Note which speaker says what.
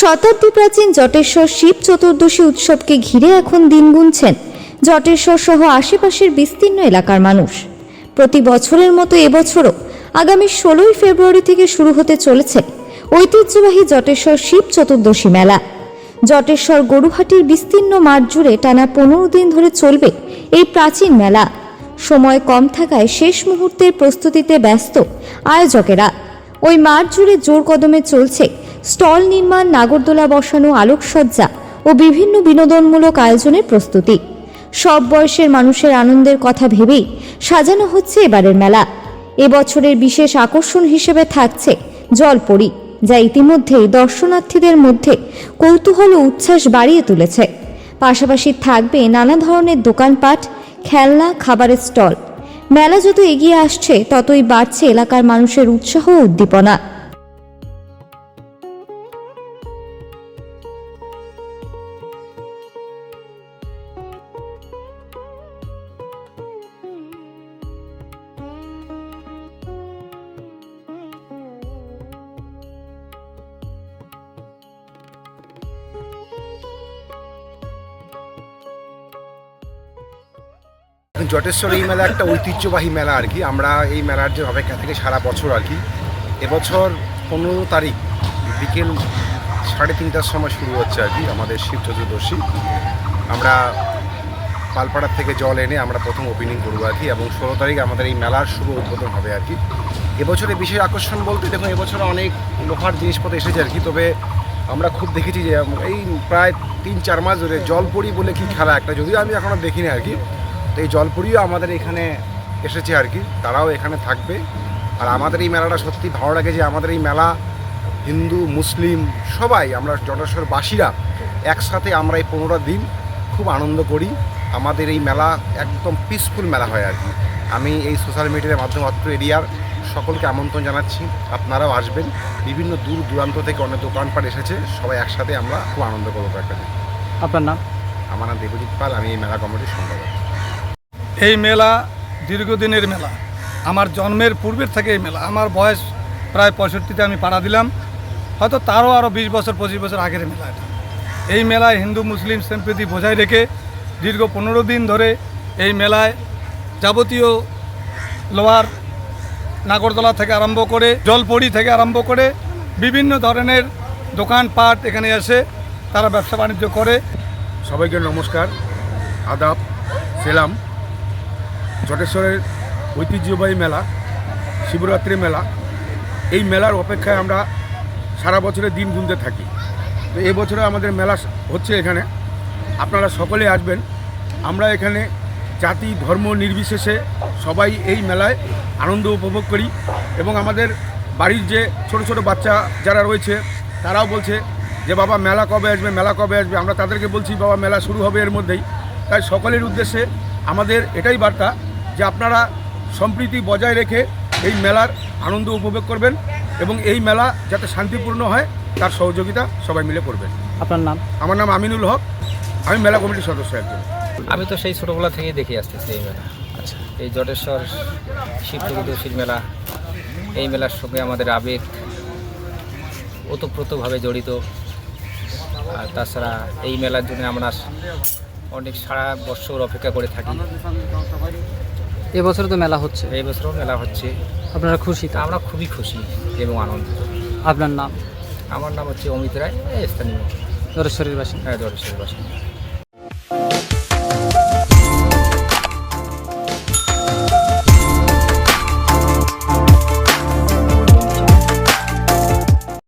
Speaker 1: শতাব্দী প্রাচীন জটেশ্বর শিব চতুর্দশী উৎসবকে ঘিরে এখন দিন গুনছেন জটেশ্বর সহ আশেপাশের বিস্তীর্ণ এলাকার মানুষ। প্রতি বছরের মতো এবছরও আগামী ষোলোই ফেব্রুয়ারি থেকে শুরু হতে চলেছে ঐতিহ্যবাহী জটেশ্বর শিব চতুর্দশী মেলা। জটেশ্বর গরুহাটির বিস্তীর্ণ মাঠ জুড়ে টানা পনেরো দিন ধরে চলবে এই প্রাচীন মেলা। সময় কম থাকায় শেষ মুহূর্তের প্রস্তুতিতে ব্যস্ত আয়োজকেরা। ওই মাঠ জুড়ে জোর কদমে চলছে স্টল নির্মাণ, নাগরদোলা বসানো, আলোকসজ্জা ও বিভিন্ন বিনোদনমূলক আয়োজনের প্রস্তুতি। সব বয়সের মানুষের আনন্দের কথা ভেবেই সাজানো হচ্ছে এবারের মেলা। এবছরের বিশেষ আকর্ষণ হিসেবে থাকছে জলপরি, যা ইতিমধ্যেই দর্শনার্থীদের মধ্যে কৌতূহল ও উচ্ছ্বাস বাড়িয়ে তুলেছে। পাশাপাশি থাকবে নানা ধরনের দোকানপাট, খেলনা, খাবারের স্টল। মেলা যত এগিয়ে আসছে, ততই বাড়ছে এলাকার মানুষের উৎসাহ ও উদ্দীপনা।
Speaker 2: জটেশ্বর এই মেলা একটা ঐতিহ্যবাহী মেলা আর কি। আমরা এই মেলার যে অপেক্ষা থেকে সারা বছর আর কি। এবছর পনেরো তারিখ বিকেল সাড়ে তিনটার সময় শুরু হচ্ছে আর কি আমাদের শিব চতুর্দশী। আমরা পালপাড়ার থেকে জল এনে আমরা প্রথম ওপেনিং করব আর কি এবং ষোলো তারিখ আমাদের এই মেলার শুভ উদ্বোধন হবে আর কি। এবছরে বিশেষ আকর্ষণ বলতে দেখুন, এবছরে অনেক লোহার জিনিসপত্র এসেছে আর কি। তবে আমরা খুব দেখেছি যে এই প্রায় তিন চার মাস ধরে জলপরি বলে কি খেলা একটা, যদিও আমি এখনও দেখিনি আর কি। তো এই জলপুরিও আমাদের এখানে এসেছে আর কি তারাও এখানে থাকবে। আর আমাদের এই মেলাটা সত্যি ভালো লাগে যে আমাদের এই মেলা হিন্দু মুসলিম সবাই আমরা জটেশ্বরবাসীরা একসাথে আমরা এই পনেরো দিন খুব আনন্দ করি। আমাদের এই মেলা একদম পিসফুল মেলা হয় আর কি। আমি এই সোশ্যাল মিডিয়ার মাধ্যমে অত্র এরিয়ার সকলকে আমন্ত্রণ জানাচ্ছি আপনারাও আসবেন। বিভিন্ন দূর দূরান্ত থেকে অনেক দোকানপাট এসেছে সবাই একসাথে আমরা খুব আনন্দ করব একটা দিন।
Speaker 3: আপনার নাম?
Speaker 2: আমার নাম দেবজিৎ পাল আমি এই মেলা কমিটির সম্পাদক।
Speaker 3: এই মেলা দীর্ঘদিনের মেলা। আমার জন্মের পূর্বের থেকে এই মেলা। আমার বয়স প্রায় পঁয়ষট্টিতে আমি পাড়া দিলাম। হয়তো তারও আরও বিশ বছর, পঁচিশ বছর আগের মেলা এটা। এই মেলায় হিন্দু, মুসলিম সম্প্রীতি বজায় রেখে দীর্ঘ পনেরো দিন ধরে এই মেলায় যাবতীয় লোহার নাগরদোলা থেকে আরম্ভ করে জলপড়ি থেকে আরম্ভ করে বিভিন্ন ধরনের দোকানপাট এখানে এসে তারা ব্যবসা বাণিজ্য করে।
Speaker 2: সবাইকে নমস্কার, আদাব, সেলাম। জটেশ্বরের ঐতিহ্যবাহী মেলা, শিবরাত্রি মেলা। এই মেলার অপেক্ষায় আমরা সারা বছরের দিন গুনতে থাকি। তো এবছরে আমাদের মেলা হচ্ছে এখানে। আপনারা সকলে আসবেন। আমরা এখানে জাতি, ধর্ম নির্বিশেষে সবাই এই মেলায় আনন্দ উপভোগ করি এবং আমাদের বাড়ির যে ছোট ছোট বাচ্চা যারা রয়েছে, তারাও বলছে যে, বাবা, মেলা কবে আসবে? মেলা কবে আসবে? আমরা তাদেরকে বলছি, বাবা, মেলা শুরু হবে এর মধ্যেই। তাই সকলের উদ্দেশ্যে আমাদের এটাই বার্তা যে আপনারা সম্প্রীতি বজায় রেখে এই মেলার আনন্দ উপভোগ করবেন এবং এই মেলা যাতে শান্তিপূর্ণ হয় তার সহযোগিতা সবাই মিলে করবেন।
Speaker 3: আপনার নাম?
Speaker 2: আমার নাম আমিনুল হক। আমি মেলা কমিটির সদস্য একজন।
Speaker 4: আমি তো সেই ছোটোবেলা থেকেই দেখে আসতেছি এই মেলা।
Speaker 3: আচ্ছা
Speaker 4: এই জটেশ্বর শিব চতুর্দশীর মেলা এই মেলার সঙ্গে আমাদের আবেগ ওতপ্রোতভাবে জড়িত। আর তাছাড়া এই মেলার জন্য আমরা অনেক সারা বছর অপেক্ষা করে থাকি।
Speaker 5: এবছর তো মেলা হচ্ছে।
Speaker 4: এবছরও বছরও মেলা হচ্ছে।
Speaker 5: আপনারা খুশি তো?
Speaker 4: আমরা খুবই খুশি এবং আনন্দিত।
Speaker 5: আপনার নাম?
Speaker 4: আমার নাম হচ্ছে অমিত রায় স্থানীয়।
Speaker 5: দরেশ্বরীর বাসিন্দা।
Speaker 4: হ্যাঁ দরেশ্বরীর বাসিন্দা।